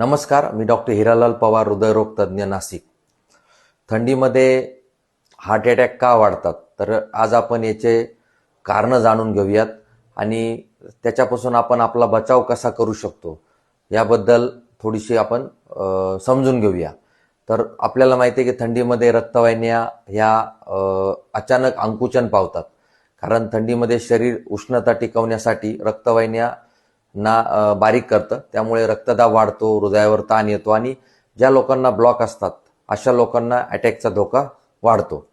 नमस्कार मी डॉक्टर हिरालाल पवार हृदयरोग तज्ज्ञ नाशिक. थंडीमध्ये हार्ट अटॅक का वाढतात? तर आज आपण याचे कारणं जाणून घेऊयात आणि त्याच्यापासून आपण आपला बचाव कसा करू शकतो याबद्दल थोडीशी आपण समजून घेऊया. तर आपल्याला माहिती आहे की थंडीमध्ये रक्तवाहिन्या ह्या अचानक अंकुचन पावतात. कारण थंडीमध्ये शरीर उष्णता टिकवण्यासाठी रक्तवाहिन्या ना बारीक करतं. त्यामुळे रक्तदाब वाढतो हृदयावर ताण येतो आणि ज्या लोकांना ब्लॉक असतात अशा लोकांना अटॅकचा धोका वाढतो.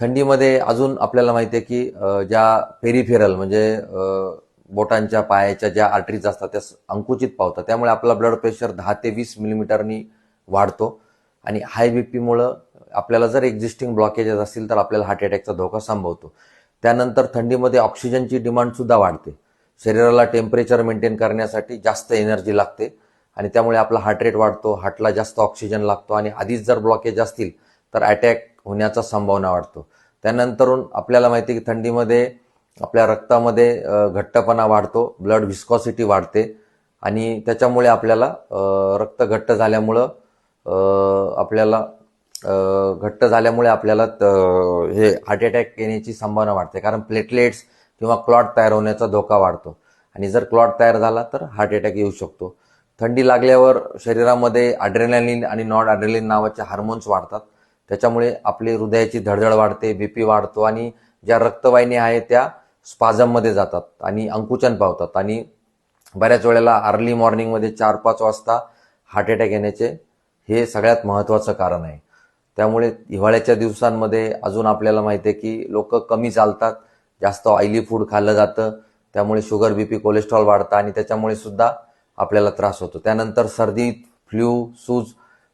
थंडीमध्ये अजून आपल्याला माहिती आहे की ज्या पेरिफेरल म्हणजे बोटांच्या पायाच्या ज्या आर्टरीज असतात त्या अंकुचित पावतात. त्यामुळे आपला ब्लड प्रेशर दहा ते वीस मिलीमीटरनी वाढतो. आणि हाय बी पीमुळं आपल्याला जर एक्झिस्टिंग ब्लॉकेजेस असतील तर आपल्याला हार्ट अटॅकचा धोका संभवतो. त्यानंतर थंडीमध्ये ऑक्सिजनची डिमांड सुद्धा वाढते. शरीराला टेम्परेचर मेंटेन करण्यासाठी जास्त एनर्जी लागते. आणि त्यामुळे आपला हार्ट रेट वाढतो हार्टला जास्त ऑक्सिजन लागतो आणि आधीच जर ब्लॉकेज असतील तर अटॅक होण्याचा संभावना वाढतो. त्यानंतरून आपल्याला माहिती आहे की थंडीमध्ये आपल्या रक्तामध्ये घट्टपणा वाढतो ब्लड व्हिस्कॉसिटी वाढते आणि त्याच्यामुळे आपल्याला रक्त घट्ट झाल्यामुळं आपल्याला घट्ट झाल्यामुळे आपल्याला त- हे हार्ट अटॅक येण्याची संभावना वाढते. कारण प्लेटलेट्स किंवा क्लॉट तयार होण्याचा धोका वाढतो. आणि जर क्लॉट तयार झाला तर हार्ट अटॅक येऊ शकतो. थंडी लागल्यावर शरीरामध्ये अड्रेनॅलिन आणि नॉन अड्रेलिन नावाचे हार्मोन्स वाढतात. त्याच्यामुळे आपली हृदयाची धडधड वाढते बीपी वाढतो आणि ज्या रक्तवाहिन्या आहेत त्या स्पाझममध्ये जातात आणि अंकुचन पावतात. आणि बऱ्याच वेळेला अर्ली मॉर्निंगमध्ये चार पाच वाजता हार्ट अटॅक येण्याचे हे सगळ्यात महत्त्वाचं कारण आहे. त्यामुळे हिवाळ्याच्या दिवसांमध्ये अजून आपल्याला माहिती आहे की लोक कमी चालतात. जास्त ऑइली फूड खाल्लं जातं. त्यामुळे शुगर बीपी कोलेस्ट्रॉल वाढतं आणि त्याच्यामुळे सुद्धा आपल्याला त्रास होतो. त्यानंतर सर्दी फ्ल्यू सूज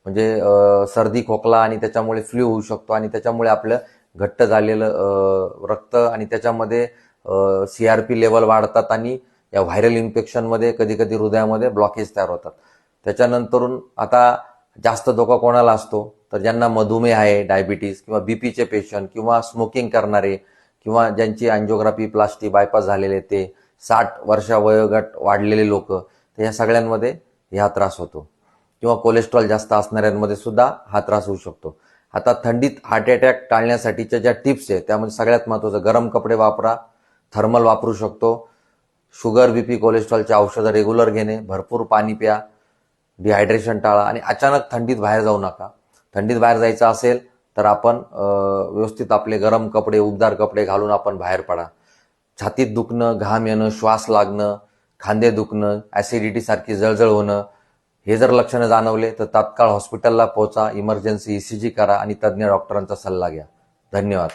म्हणजे सर्दी खोकला आणि त्याच्यामुळे फ्ल्यू होऊ शकतो आणि त्याच्यामुळे आपलं घट्ट झालेलं रक्त आणि त्याच्यामध्ये सी आर पी लेवल वाढतात आणि या व्हायरल इन्फेक्शनमध्ये कधी कधी हृदयामध्ये ब्लॉकेज तयार होतात. त्याच्यानंतरून आता जास्त धोका कोणाला असतो? तर ज्यांना मधुमेह आहे डायबिटीज किंवा बीपीचे पेशंट किंवा स्मोकिंग करणारे किंवा ज्यांची अँजिओग्राफी प्लास्टिक बायपास झालेले ते साठ वर्षा वयोगट वाढलेले लोक तर ह्या सगळ्यांमध्ये ह्या त्रास होतो. किंवा कोलेस्ट्रॉल जास्त असणाऱ्यांमध्ये सुद्धा हा त्रास होऊ शकतो. आता थंडीत हार्ट अटॅक टाळण्यासाठीच्या ज्या टिप्स आहेत त्यामध्ये सगळ्यात महत्त्वाचं गरम कपडे वापरा थर्मल वापरू शकतो शुगर बीपी कोलेस्ट्रॉलचे औषधं रेग्युलर घेणे भरपूर पाणी प्या डिहायड्रेशन टाळा आणि अचानक थंडीत बाहेर जाऊ नका. थंडीत बाहेर जायचं असेल तर आपण व्यवस्थित आपले गरम कपडे उबदार कपडे घालून आपण बाहेर पडा. छातीत दुखणं घाम येणं श्वास लागणं खांदे दुखणं ऍसिडिटी सारखी जळजळ होणं हे जर लक्षणं जाणवले तर तात्काळ हॉस्पिटलला पोहोचा इमर्जन्सी ई सी जी करा आणि तज्ज्ञ डॉक्टरांचा सल्ला घ्या. धन्यवाद.